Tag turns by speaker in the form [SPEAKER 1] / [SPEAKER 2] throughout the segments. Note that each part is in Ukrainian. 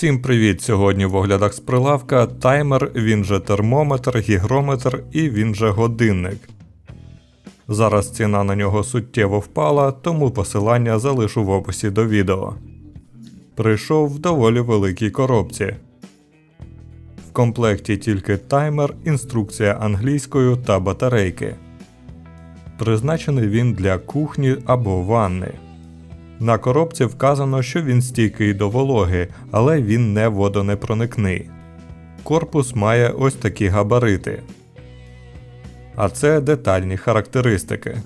[SPEAKER 1] Всім привіт! Сьогодні в оглядах з прилавка таймер, він же термометр, гігрометр і він же годинник. Зараз ціна на нього суттєво впала, тому посилання залишу в описі до відео. Прийшов в доволі великій коробці. В комплекті тільки таймер, інструкція англійською та батарейки. Призначений він для кухні або ванни. На коробці вказано, що він стійкий до вологи, але він не водонепроникний. Корпус має ось такі габарити. А це детальні характеристики.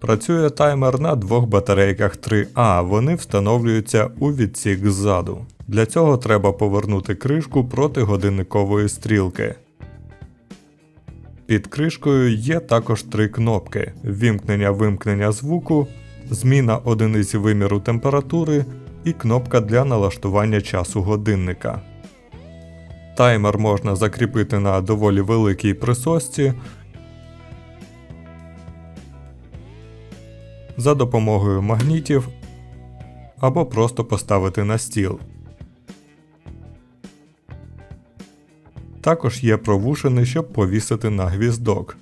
[SPEAKER 1] Працює таймер на двох батарейках 3А, вони встановлюються у відсік ззаду. Для цього треба повернути кришку проти годинникової стрілки. Під кришкою є також три кнопки: вімкнення-вимкнення звуку, зміна одиниць виміру температури і кнопка для налаштування часу годинника. Таймер можна закріпити на доволі великій присосці за допомогою магнітів або просто поставити на стіл. Також є провушини, щоб повісити на гвіздок.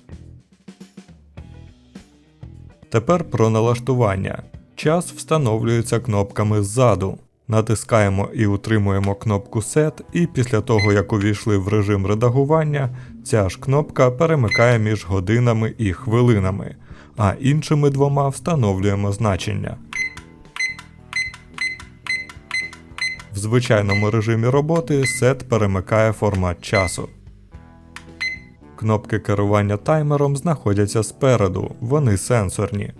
[SPEAKER 1] Тепер про налаштування. Час встановлюється кнопками ззаду. Натискаємо і утримуємо кнопку Set, і після того, як увійшли в режим редагування, ця ж кнопка перемикає між годинами і хвилинами, а іншими двома встановлюємо значення. В звичайному режимі роботи сет перемикає формат часу. Кнопки керування таймером знаходяться спереду, вони сенсорні.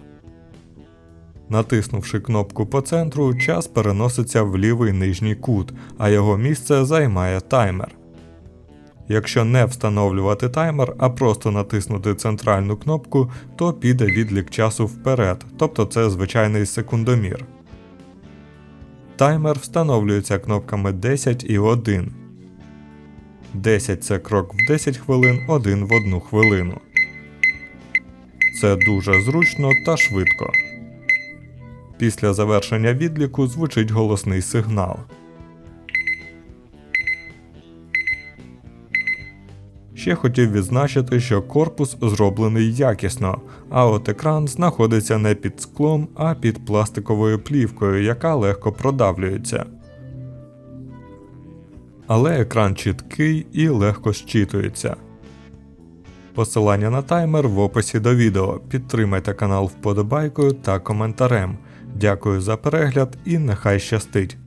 [SPEAKER 1] Натиснувши кнопку по центру, час переноситься в лівий нижній кут, а його місце займає таймер. Якщо не встановлювати таймер, а просто натиснути центральну кнопку, то піде відлік часу вперед, тобто це звичайний секундомір. Таймер встановлюється кнопками 10 і 1. 10 це крок в 10 хвилин, 1 в 1 хвилину. Це дуже зручно та швидко. Після завершення відліку звучить голосний сигнал. Ще хотів відзначити, що корпус зроблений якісно, а от екран знаходиться не під склом, а під пластиковою плівкою, яка легко продавлюється. Але екран чіткий і легко щитується. Посилання на таймер в описі до відео. Підтримайте канал вподобайкою та коментарем. Дякую за перегляд і нехай щастить!